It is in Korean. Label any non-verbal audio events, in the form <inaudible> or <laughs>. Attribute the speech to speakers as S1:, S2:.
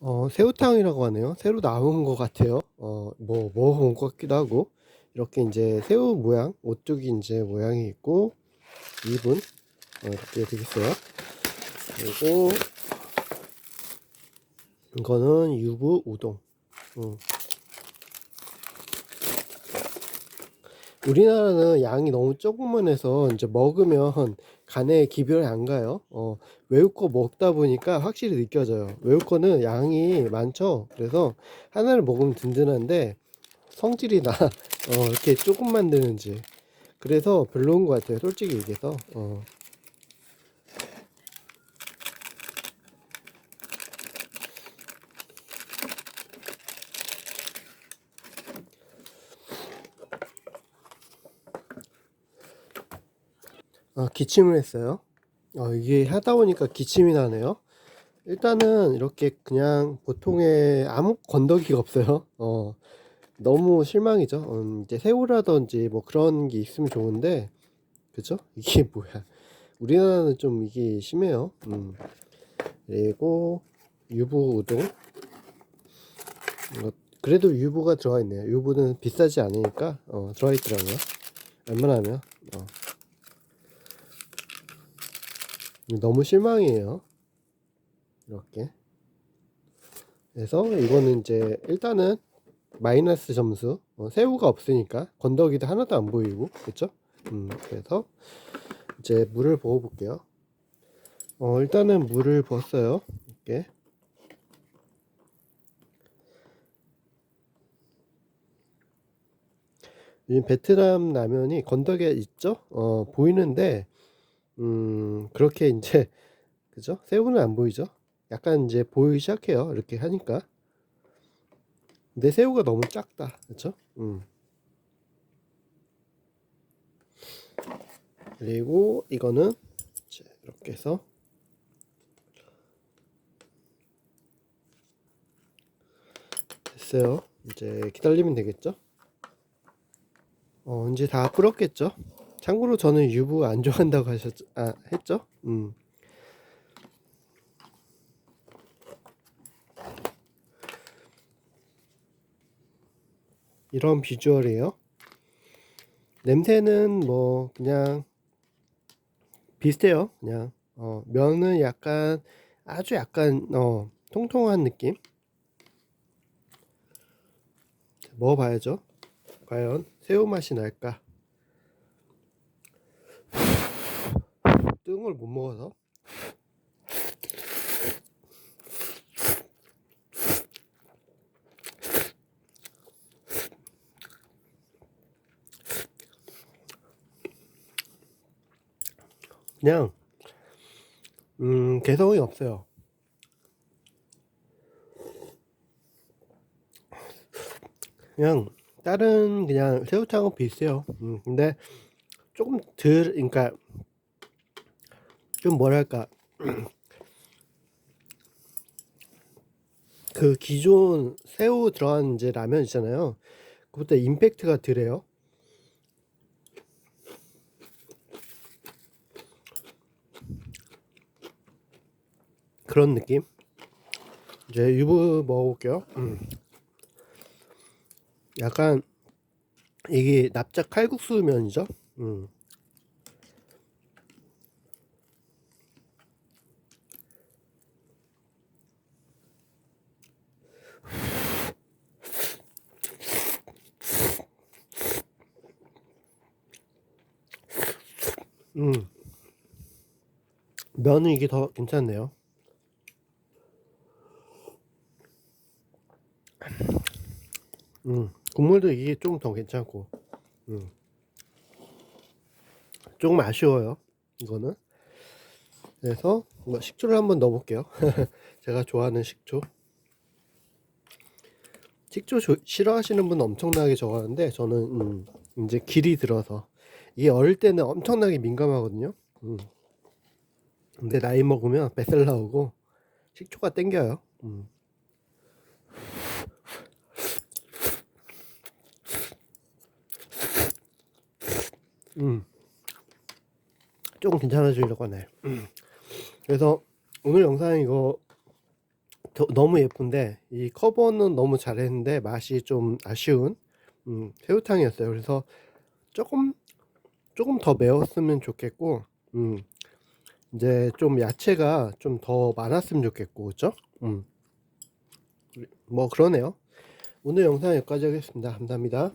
S1: 어, 새우탕이라고 하네요. 새로 나온 것 같아요. 어, 뭐, 먹어본 것 같기도 하고. 이렇게 이제 새우 모양, 오뚜기 이제 모양이 있고, 2분, 어, 이렇게 되겠어요. 그리고, 이거는 유부 우동. 음. 우리나라는 양이 너무 조금만 해서 이제 먹으면 간에 기별이 안 가요. 어, 외국 거 먹다 보니까 확실히 느껴져요. 외국 거는 양이 많죠. 그래서 하나를 먹으면 든든한데 성질이 나. <laughs> 어, 이렇게 조금 만 드는지. 그래서 별로인 것 같아요. 솔직히 얘기해서. 어. 아, 기침을 했어요. 어, 이게 하다 보니까 기침이 나네요. 일단은 이렇게 그냥 보통의 아무 건더기가 없어요. 어, 너무 실망이죠. 음, 이제 새우라든지 뭐 그런 게 있으면 좋은데, 그죠? <laughs> 이게 뭐야. 우리나라는 좀 이게 심해요. 음. 그리고 유부 우동. 어, 그래도 유부가 들어가 있네요. 유부는 비싸지 않으니까 어, 들어가 있더라고요. 웬만하면. 어. 너무 실망이에요. 이렇게. 그래서 이거는 이제 일단은 마이너스 점수. 어, 새우가 없으니까 건더기도 하나도 안 보이고, 그렇죠? 음, 그래서 이제 물을 부어 볼게요. 어, 일단은 물을 부었어요. 이렇게. 이 베트남 라면이 건더기가 있죠? 어, 보이는데 음, 그렇게 이제 <laughs> 그죠? 새우는 안 보이죠? 약간 이제 보이기 시작해요. 이렇게 하니까. 근데 새우가 너무 작다. 그렇죠? 음. 그리고 이거는 이렇게 해서 됐어요. 이제 기다리면 되겠죠? 어, 이제 다 불었겠죠? 참고로 저는 유부 안 좋아한다고 하셨, 아, 했죠? 음. 이런 비주얼이에요. 냄새는 뭐, 그냥, 비슷해요. 그냥, 어, 면은 약간, 아주 약간, 어, 통통한 느낌? 먹어봐야죠. 과연 새우 맛이 날까? 뜨거운 걸 못 먹어서 그냥 음 개성이 없어요. 그냥 다른 그냥 새우탕은 비슷해요. 음, 근데 조금 덜 그러니까 좀 뭐랄까 그 기존 새우 들어간 이제 라면 있잖아요. 그것보다 임팩트가 덜해요. 그런 느낌. 이제 유부 먹어볼게요. 음. 약간 이게 납작 칼국수 면이죠. 음. 음. 면은 이게 더 괜찮네요. 음. 국물도 이게 좀더 괜찮고. 음. 조금 아쉬워요. 이거는. 그래서 뭐 식초를 한번 넣어볼게요. <laughs> 제가 좋아하는 식초. 식초 조, 싫어하시는 분은 엄청나게 좋아하는데 저는 음, 이제 길이 들어서 이게 어릴 때는 엄청나게 민감하거든요. 음. 근데 나이 먹으면 뱃살 나오고 식초가 땡겨요. 음. 음. 조금 괜찮아지려고 하네. 음. 그래서 오늘 영상 이거 더- 너무 예쁜데 이 커버는 너무 잘했는데 맛이 좀 아쉬운 음, 새우탕이었어요. 그래서 조금 조금 더 매웠으면 좋겠고 음, 이제 좀 야채가 좀 더 많았으면 좋겠고 그죠? 음. 뭐 그러네요. 오늘 영상 여기까지 하겠습니다. 감사합니다.